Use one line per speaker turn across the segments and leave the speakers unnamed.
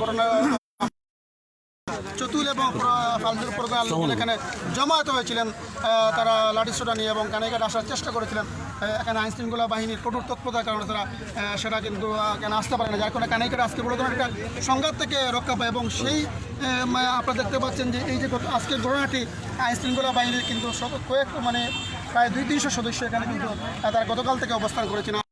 ঘটনা চতুল এবং ফালদুর প্রোগ্রাম এখানে জমায়েত হয়েছিলেন তারা লাঠিসোটা নিয়ে এবং কানাইঘাট আসার চেষ্টা করেছিলেন। এখানে আইন শৃঙ্খলা বাহিনীর কঠোর তৎপরতার কারণে তারা সেটা কিন্তু এখানে আসতে পারে না। যার কারণে কানাইঘাট আজকে বড় ধরনের একটা সংঘাত থেকে রক্ষা পায় এবং সেই আপনারা দেখতে পাচ্ছেন যে এই যে আজকের ঘটনাটি আইন শৃঙ্খলা বাহিনীর কিন্তু কয়েক মানে প্রায় দুই তিনশো সদস্য এখানে কিন্তু তারা গতকাল থেকে অবস্থান করেছেন।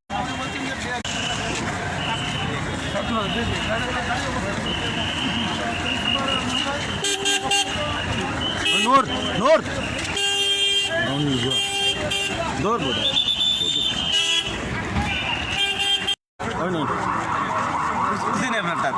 নূর নূর। নূর বোধ হয়। না।
দিন আপনারটা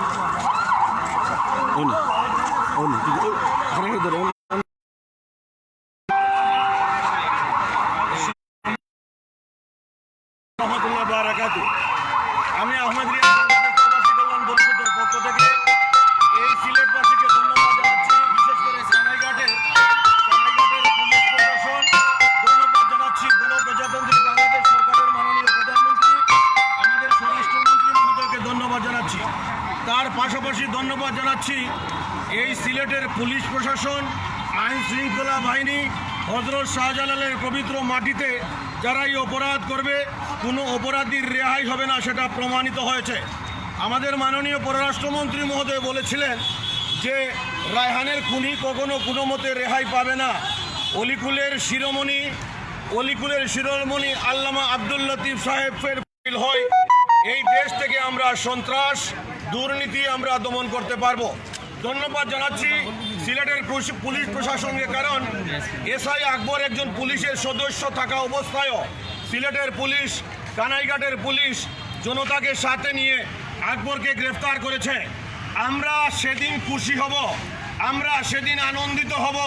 এই সিলেটবাসীকে ধন্যবাদ জানাচ্ছি, বিশেষ করে পুলিশ প্রশাসন, ধন্যবাদ জানাচ্ছি সরকারের মাননীয় প্রধানমন্ত্রী, আমাদের ধন্যবাদ জানাচ্ছি। তার পাশাপাশি ধন্যবাদ জানাচ্ছি এই সিলেটের পুলিশ প্রশাসন, আইন শৃঙ্খলা বাহিনী, হজরত শাহজালালের পবিত্র মাটিতে যারা এই অপরাধ করবে, কোনো অপরাধীর রেহাই হবে না, সেটা প্রমাণিত হয়েছে। আমাদের মাননীয় পররাষ্ট্রমন্ত্রী মহোদয় বলেছিলেন যে রায়হানের খুনি কখনো কোনো মতে রেহাই পাবে না। অলিকুলের শিরোমণি অলিকুলের শিরোমণি আল্লামা আব্দুল লতিফ সাহেবের হয়। এই দেশ থেকে আমরা সন্ত্রাস, দুর্নীতি আমরা দমন করতে পারব। ধন্যবাদ জানাচ্ছি সিলেটের পুলিশ প্রশাসনকে, কারণ এসআই আকবর একজন পুলিশের সদস্য থাকা অবস্থায়ও সিলেটের পুলিশ, কানাইঘাটের পুলিশ জনতাকে সাথে নিয়ে আকবরকে গ্রেফতার করেছে। আমরা সেদিন খুশি হব আমরা সেদিন আনন্দিত হব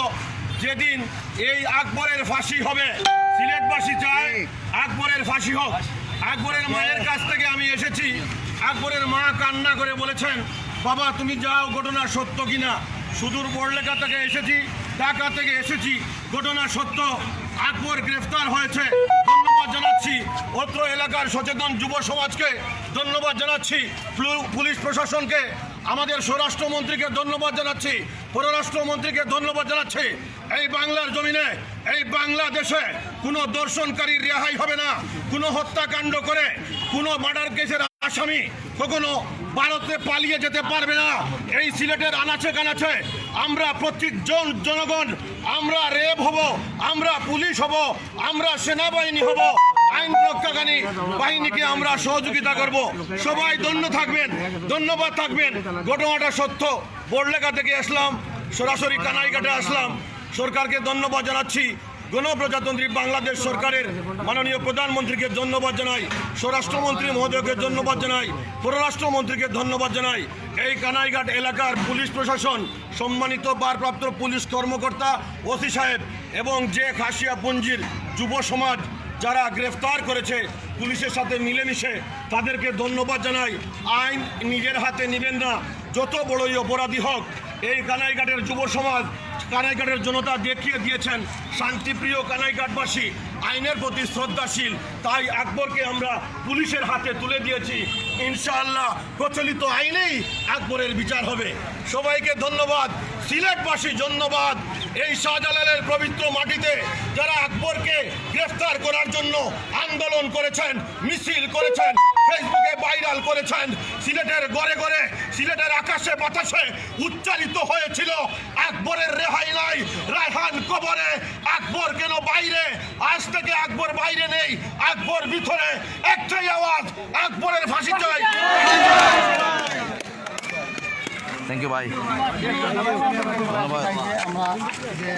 যেদিন এই আকবরের ফাঁসি হবে। সিলেটবাসী চায় আকবরের ফাঁসি হোক। আকবরের মায়ের কাছ থেকে আমি এসেছি। আকবরের মা কান্না করে বলেছেন বাবা তুমি যাও ঘটনা সত্য কিনা? সুদূর বড়লেখা থেকে এসেছি ঢাকা থেকে এসেছি ঘটনা সত্য। আকবর গ্রেফতার হয়েছে। ধন্যবাদ জানাচ্ছি। অত্র এলাকার সচেতন যুব সমাজকে ধন্যবাদ জানাচ্ছি। পুলিশ প্রশাসনকে, আমাদের স্বরাষ্ট্রমন্ত্রীকে ধন্যবাদ জানাচ্ছি। পররাষ্ট্রমন্ত্রীকে ধন্যবাদ জানাচ্ছি। এই বাংলার জমিনে, এই বাংলাদেশে কোনো দর্শনকারী রেহাই হবে না। কোনো হত্যাকাণ্ড করে কোনো মার্ডার কেসের আসামি কখনো ভারতে পালিয়ে যেতে পারবে না। এই সিলেটের আনাচে কানাচে আমরা প্রত্যেকজন জনগণ, আমরা রেব হব, আমরা পুলিশ হব, আমরা সেনাবাহিনী হব। আইন রক্ষাকারী বাহিনীকে আমরা সহযোগিতা করব। সবাই ধন্য থাকবেন, ধন্যবাদ থাকবেন। ঘটনাটা সত্য। বড়লেখা থেকে আসলাম, সরাসরি কানাইঘাটে আসলাম। সরকারকে ধন্যবাদ জানাচ্ছি। গণপ্রজাতন্ত্রী বাংলাদেশ সরকারের মাননীয় প্রধানমন্ত্রীকে ধন্যবাদ জানাই, স্বরাষ্ট্রমন্ত্রী মহোদয়কে ধন্যবাদ জানাই, পররাষ্ট্রমন্ত্রীকে ধন্যবাদ জানাই। এই কানাইঘাট এলাকার পুলিশ প্রশাসন, সম্মানিত ভারপ্রাপ্ত পুলিশ কর্মকর্তা ওসি সাহেব এবং যে খাসিয়া পুঞ্জির যুব সমাজ যারা গ্রেফতার করেছে পুলিশের সাথে মিলেমিশে, তাদেরকে ধন্যবাদ জানাই। আইন নিজের হাতে নেবেন না, যত বড়ই অপরাধী হোক, এই কানাইঘাটের যুব সমাজ কানাইঘাটের জনতা দেখিয়ে দিয়েছেন, শান্তিপ্রিয় কানাইঘাটবাসী, আইনের প্রতি শ্রদ্ধাশীল। তাই আকবরকে আমরা পুলিশের হাতে তুলে দিয়েছি। ইনশাআল্লাহ প্রচলিত আইনেই আকবরের বিচার হবে। সবাইকে ধন্যবাদ। সিলেটবাসী ধন্যবাদ। এই শাহজালালের পবিত্র মাটিতে যারা আকবরকে গ্রেফতার করার জন্য আন্দোলন করেছেন, মিছিল করেছেন ফেসবুকে ভাইরাল করেছেন। সিলেটের ঘরে ঘরে সিলেটের আকাশে বাতাসে উচ্চারিত হয়েছিল আকবরের রেহাই নাই রায়হান কবরে আকবর কেন বাইরে? আজ থেকে আকবর বাইরে নেই আকবর ভিতরে। একটাই আওয়াজ আকবরের ফাঁসি চাই।
থ্যাংক ইউ ভাই ধন্যবাদ
আমরা যে